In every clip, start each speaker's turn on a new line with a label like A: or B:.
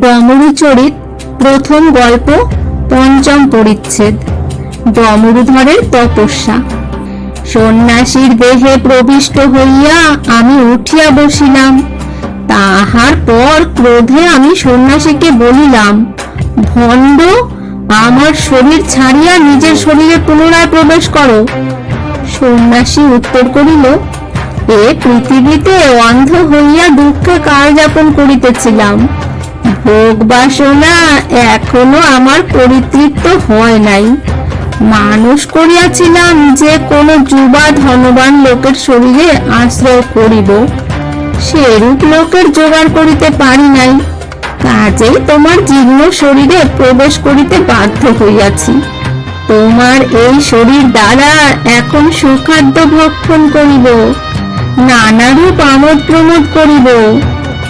A: ডমরু চরিত প্রথম গল্প পঞ্চম পরিচ্ছেদ। ডমরুধরের তপস্যা। সন্ন্যাসীর দেহে প্রবিষ্ট হইয়া আমি উঠিয়া বসিলাম। তাহার পর ক্রোধে আমি সন্ন্যাসীকে বলিলাম, ভণ্ড, আমার শরীর ছাড়িয়া নিজের শরীরে পুনরায় প্রবেশ করো। সন্ন্যাসী উত্তর করিল, এ পৃথিবীতে অন্ধ হইয়া দুঃখে কাল যাপন করিতেছিলাম। ভোগ বাসনা এখনও আমার পরিতৃপ্ত হয় নাই। মানুষ করিয়াছিলাম যে কোনো যুবা ধনবান লোকের শরীরে আশ্রয় করিব। সেরূপ লোকের জোগাড় করিতে পারি নাই। কাজেই তোমার জীর্ণ শরীরে প্রবেশ করিতে বাধ্য হইয়াছি। তোমার এই শরীর দ্বারা এখন সুখাদ্য ভক্ষণ করিব। নানারূপ আমোদ প্রমোদ করিব।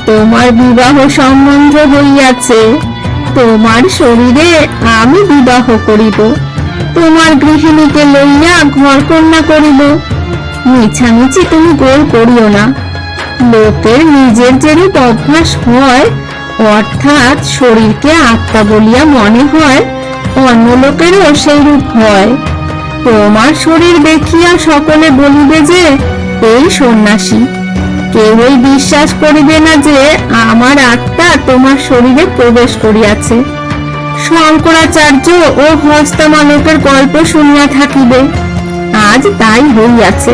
A: তোমার বিবাহ সম্বন্ধ হইয়াছে, তোমার শরীরে আমি বিবাহ করিব। তোমার গৃহিণীকে লইয়া ঘর কন্যা করিব। মিছামিছি তুমি গোল করিও না। লোকের নিজের যেরূপ অভ্যাস হয়, অর্থাৎ শরীরকে আত্মা বলিয়া মনে হয়, অন্য লোকেরও সেইরূপ হয়। তোমার শরীর দেখিয়া সকলে বলিবে যে, এই সন্ন্যাসী কেউই বিশ্বাস করিবে না যে আমার আত্মা তোমার শরীরে প্রবেশ করিয়াছে। শঙ্করাচার্য ও হস্তমালকের গল্প শুনিয়া থাকিবে। আজ তাই হইয়াছে।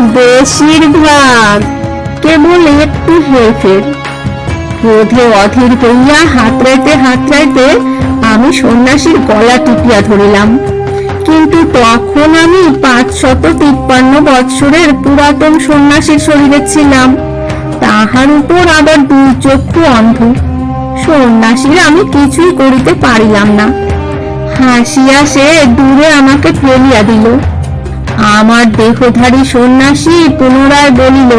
A: বেশিরভাগ কেবল একটু হেরফের। ক্রোধে অধীর হইয়া হাতড়াইতে হাতড়াইতে আমি সন্ন্যাসীর গলা টিপিয়া ধরিলাম। কিন্তু তখন আমি পাঁচ শত তিপ্পান্ন বৎসরের পুরাতন সন্ন্যাসীর শরীরে ছিলাম। তাহার উপর আবার দুই চক্ষু অন্ধ। সন্ন্যাসীর আমি কিছুই করিতে পারিলাম না। হাসিয়া সে দূরে আমাকে ফেলিয়া দিল। আমার দেহধারী সন্ন্যাসী পুনরায় বলিল,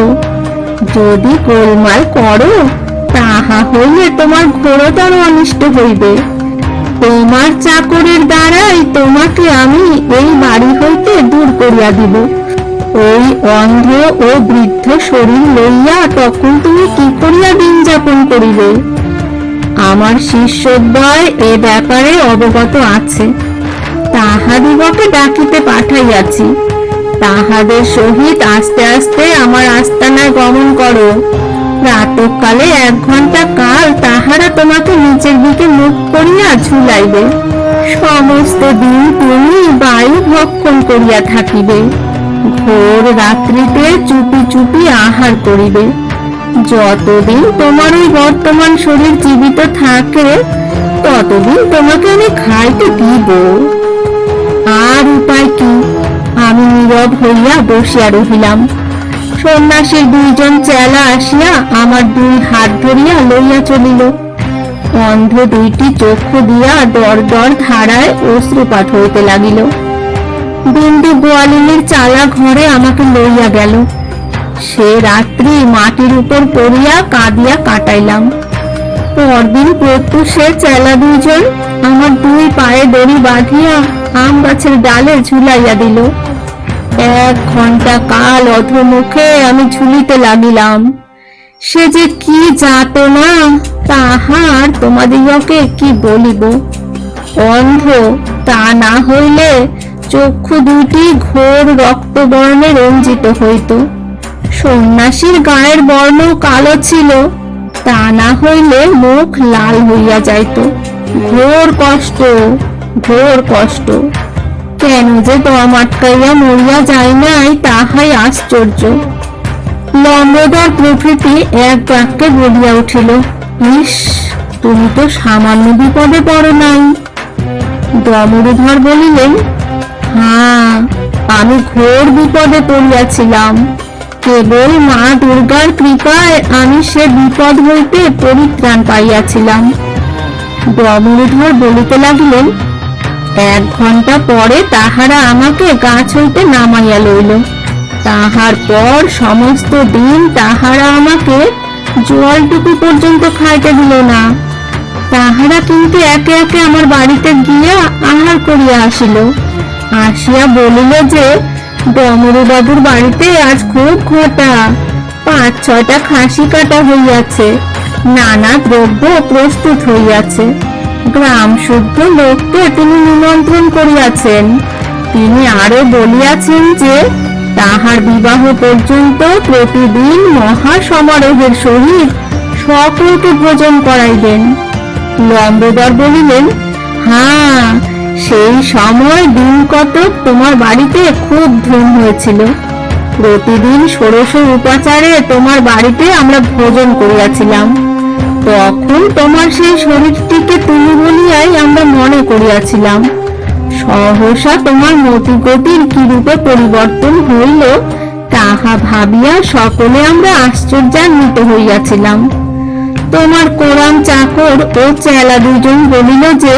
A: যদি গোলমাল করো, তাহা হইলে তোমার ঘোরতর অনিষ্ট হইবে। তোমার চাকরের দ্বারাই তোমাকে আমি এই বাড়ি হইতে দূর করিয়া দিব। ওই অন্ধ ও বৃদ্ধ শরীর লইয়া তখন তুমি কি করিয়া দিন যাপন করিবে? আমার শিষ্যদ্বয় এ ব্যাপারে অবগত আছে। তাহাদিগকে ডাকিতে পাঠাইয়াছি। তাহাদের সহিত আস্তে আস্তে আমার আস্তানায় গমন করো। প্রাতকালে এক ঘণ্টা কাল তাহারা তোমাকে নিচের দিকে মুখ করিয়া ঝুলাইবে। সমস্ত দিন তুমি বায়ু ভক্ষণ করিয়া থাকিবে। ঘোর রাত্রিতে চুপি চুপি আহার করিবে। যতদিন তোমার ওই বর্তমান শরীর জীবিত থাকে, ততদিন তোমাকে আমি খাইতে দিব। আর উপায় কি? আমি নীরব হইয়া বসিয়া রহিলাম। সন্ন্যাসীর দুইজন চেলা আসিয়া আমার দুই হাত ধরিয়া লইয়া চলিল। অন্ধ দুইটি চক্ষু দিয়া দর দর ধারায় অশ্রুপাত হইতে লাগিল। বিন্দু গোয়ালিনীর চালা ঘরে আমাকে লইয়া গেল। সে রাত্রি মাটির উপর পড়িয়া কাঁদিয়া কাটাইলাম। পরদিন প্রত্যুষে চেলা দুইজন আমার দুই পায়ে দড়ি বাঁধিয়া আম গাছের ডালে ঝুলাইয়া দিল। এক ঘণ্টা কাল অধমুখে আমি ঝুলিতে লাগিলাম। সে যে কি যাতনা তাহার তোমাদিগকে কি বলিব? অন্ধ, তা না হইলে চক্ষু দুটি ঘোর রক্তবর্ণে রঞ্জিত হইত। সন্ন্যাসীর গায়ের বর্ণ কালো ছিল, তা না হইলে মুখ লাল হইয়া যাইত। ঘোর কষ্ট ঘোর কষ্ট। কেন যে দম আটকাইয়া মরিয়া যায় নাই, তাহাই আশ্চর্য। লম্বদর প্রভৃতি এক বাক্যে বলিয়া উঠিল, ইস, তুমি তো সামান্য বিপদে পড়ো নাই। দমরুধর বলিলেন হ্যাঁ আমি ঘোর বিপদে পড়িয়াছিলাম। কেবল মা দুর্গার কৃপায় আমি সে বিপদ হইতে পরিত্রাণ পাইয়াছিলাম। দমরুধর বলিতে লাগিলেন এক ঘণ্টা পরে তাহারা আমাকে গাছ হইতে নামাইয়া লইল। তাহার পর সমস্ত দিন তাহারা আমাকে জলটুকু পর্যন্ত খাইতে দিল না। তাহারা কিন্তু একে একে আমার বাড়িতে গিয়া আহার করিয়া আসিল। আসিয়া বলিল যে ডমরু বাবুর বাড়িতে আজ খুব ঘটা। পাঁচ ছয়টা খাসি কাটা হইয়াছে। নানা দ্রব্য প্রস্তুত হইয়াছে। গ্রাম শুদ্ধ লোককে তিনি নিমন্ত্রণ করিয়াছেন। তিনি আরও বলিয়াছেন যে, তাহার বিবাহ পর্যন্ত প্রতিদিন মহা সমারোহের সহিত সকলকে ভোজন করাইবেন। বলিলেন হ্যাঁ সেই সময় দিন কতক তোমার বাড়িতে খুব ধুম হয়েছিল। প্রতিদিন ষোড়শ উপাচারে তোমার বাড়িতে আমরা ভোজন করিয়াছিলাম। তখন তোমার সেই শরীরটিকে তুমি বলিয়াই আমরা মনে করিয়াছিলাম। সহসা তোমার মতিগতির কি রূপে পরিবর্তন হইল, তাহা ভাবিয়া সকলে আমরা আশ্চর্যান্বিত হইয়াছিলাম। তোমার কোরআন চাকর ও চেলা দুজন বলিল যে,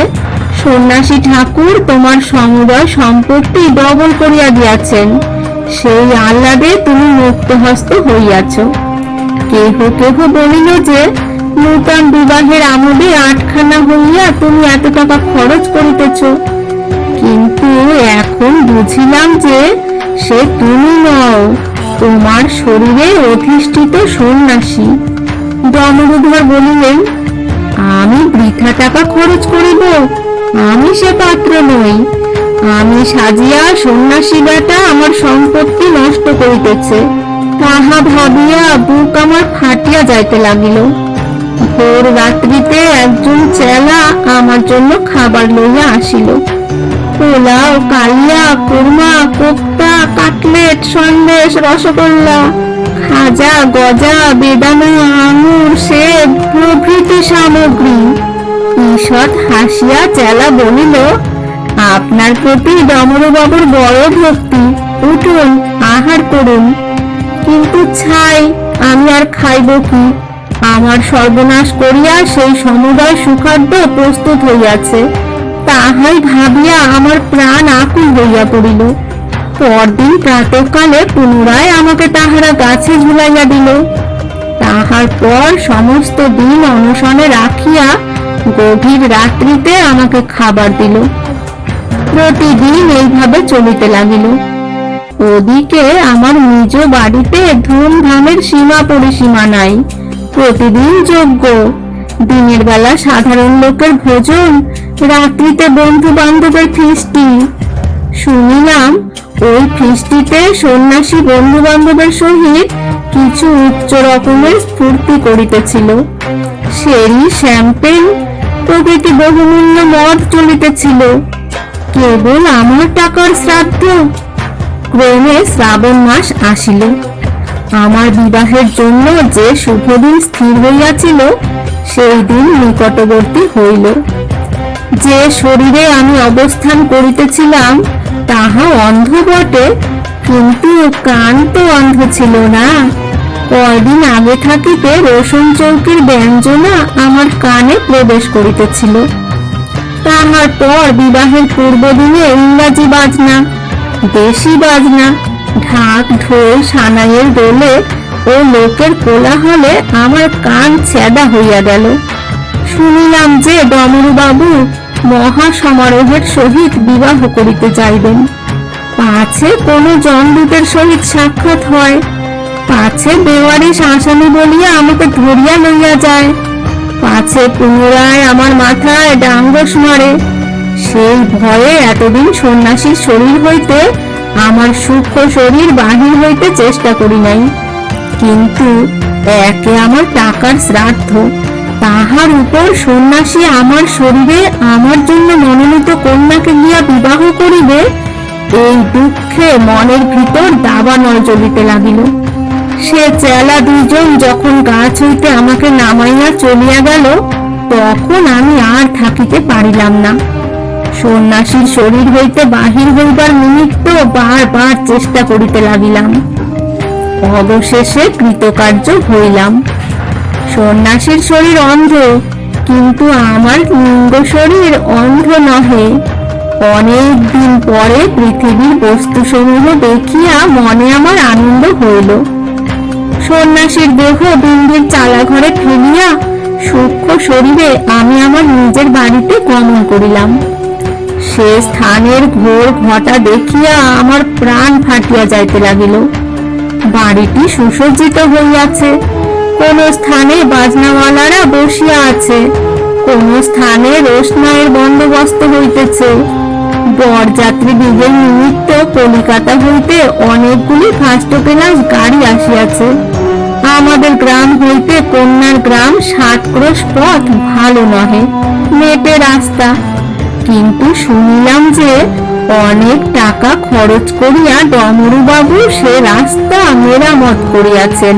A: সন্ন্যাসী ঠাকুর তোমার সমুদয় সম্পত্তি ডবল করিয়া দিয়াছেন, সেই আহ্লাদে তুমি মুক্তহস্ত হইয়াছ। কেহ কেহ বলিল যে নূতন বিবাহের আমোদে আটখানা হইয়া তুমি এত টাকা খরচ করিতেছ। কিন্তু এখন বুঝিলাম যে সে তুমি নও, তোমার শরীরে অধিষ্ঠিত সন্ন্যাসী। দমরুধর বলিলেন, আমি বৃথা টাকা খরচ করিব, আমি সে পাত্র নই। আমি সাজিয়া সন্ন্যাসী বেটা আমার সম্পত্তি নষ্ট করিতেছে। তাহা ভাবিয়া বুক আমার ফাটিয়া যাইতে লাগিল। ভোর রাত্রিতে একজন চেলা আমার জন্য খাবার লইয়া আসিল। পোলাও, কালিয়া, কুরমা, কোপ্তা, কাটলেট, সন্দেশ, রসগোল্লা, খাজা, গজা, বেদানা, আঙুর, সেব, প্রভৃতি সামগ্রী। ঈষৎ হাসিয়া চেলা বলিল, আপনার প্রতি ডমরুবাবুর বড় ভক্তি, উঠুন, আহার করুন। কিন্তু ছাই, আমি আর খাইব কি? আমার সর্বনাশ করিয়া সেই সমুদয় সুখাদ্য প্রস্তুত হইয়াছে। তাহাই ভাবিয়া আমার প্রাণ আকুল হইয়া পড়িল। পরদিন প্রাতঃকালে পুনরায় আমাকে তাহারা গাছে ঝুলাইয়া দিল। তাহার পর সমস্ত দিন অনশনে রাখিয়া গভীর রাত্রিতে আমাকে খাবার দিল। প্রতিদিন এইভাবে চলিতে লাগিল। ওদিকে আমার নিজ বাড়িতে ধুমধামের সীমা পরিসীমা নাই। প্রতিদিন যোগ্য। দিনের বেলা সাধারণ লোকের ভোজন, রাত্রিতে বন্ধু বান্ধবের ফিস্টি। শুনিলাম ওই ফিস্টিতে সন্ন্যাসী বন্ধু বান্ধবের সহিত কিছু উচ্চ রকমের স্ফূর্তি করিতেছিল। সেরি শ্যাম্পেন প্রভৃতি বহুমূল্য মদ চলিতেছিল। কেবল আমার টাকার শ্রাদ্ধ। ক্রমে শ্রাবণ মাস আসিল। আমার বিবাহের জন্য যে শুভ দিন স্থির হইয়াছিল, সেই দিন নিকটবর্তী হইল। যে শরীরে আমি অবস্থান করিতেছিলাম, তাহা অন্ধ বটে, কিন্তু কান তো অন্ধ ছিল না। কয়দিন আগে থাকিতে রসুন চৌকির ব্যঞ্জনা আমার কানে প্রবেশ করিতেছিল। তাহার পর বিবাহের পূর্বদিনে ইংরাজি বাজনা, দেশি বাজনা ঢাক ঢোল, সানাইয়ের দোলে ও লোকের কোলাহলে আমার কান ছেদা হইয়া গেল। শুনিলাম যে ডমরু বাবু মহা সমারোহের সহিত বিবাহ করিতে যাইবেন। পাছে কোনো জনদূতের সহিত সাক্ষাৎ হয়, পাছে বেওয়ারি শাসানি বলিয়া আমাকে ধরিয়া লইয়া যায়, পাছে পুনরায় আমার মাথায় ডাঙ্গস মারে। সেই ভয়ে এতদিন সন্ন্যাসীর শরীর হইতে আমার সূক্ষ্ম শরীর বাহির হইতে চেষ্টা করি নাই। কিন্তু একে আমার টাকার শ্রাদ্ধ, তাহার উপর সন্ন্যাসী আমার শরীরে আমার জন্য মনোনীত কন্যাকে গিয়া বিবাহ করিবে, এই দুঃখে মনের ভিতর দাবানল জ্বলিতে লাগিল। সে চেলা দুইজন যখন গাছ হইতে আমাকে নামাইয়া চলিয়া গেল, তখন আমি আর থাকিতে পারিলাম না। সন্ন্যাসীর শরীর হইতে বাহির হইবার নিমিত্ত বারবার চেষ্টা করিতে লাগিলাম। অবশেষে কৃতকার্য হইলাম। সন্ন্যাসীর শরীর অন্ধ, কিন্তু আমার লিঙ্গ শরীর অন্ধ নহে। অনেক দিন পরে পৃথিবীর বস্তুসমূহ দেখিয়া মনে আমার আনন্দ হইল। সন্ন্যাসীর দেহ বিন্দির চালাঘরে ফেলিয়া সূক্ষ্ম শরীরে আমি আমার নিজের বাড়িতে গমন করিলাম। সে স্থানের ঘোর ঘটা দেখিয়া আমার প্রাণ ফাটিয়া যাইতে লাগিল। বাড়িটি সুসজ্জিত হইয়াছে। কোন স্থানে বাজনাওয়ালারা বসিয়া আছে। কোন স্থানে রোশনায়ের বন্দোবস্ত হইতেছে। বরযাত্রী দিগের নিমিত্ত কলিকাতা হইতে অনেকগুলি ফার্স্ট ক্লাস গাড়ি আসিয়াছে। আমাদের গ্রাম হইতে কন্যার গ্রাম ষাট ক্রোশ পথ ভালো নহে। মেটে রাস্তা। কিন্তু শুনিলাম যে অনেক টাকা খরচ করিয়া ডমরুবাবু সে রাস্তা মেরামত করিয়াছেন।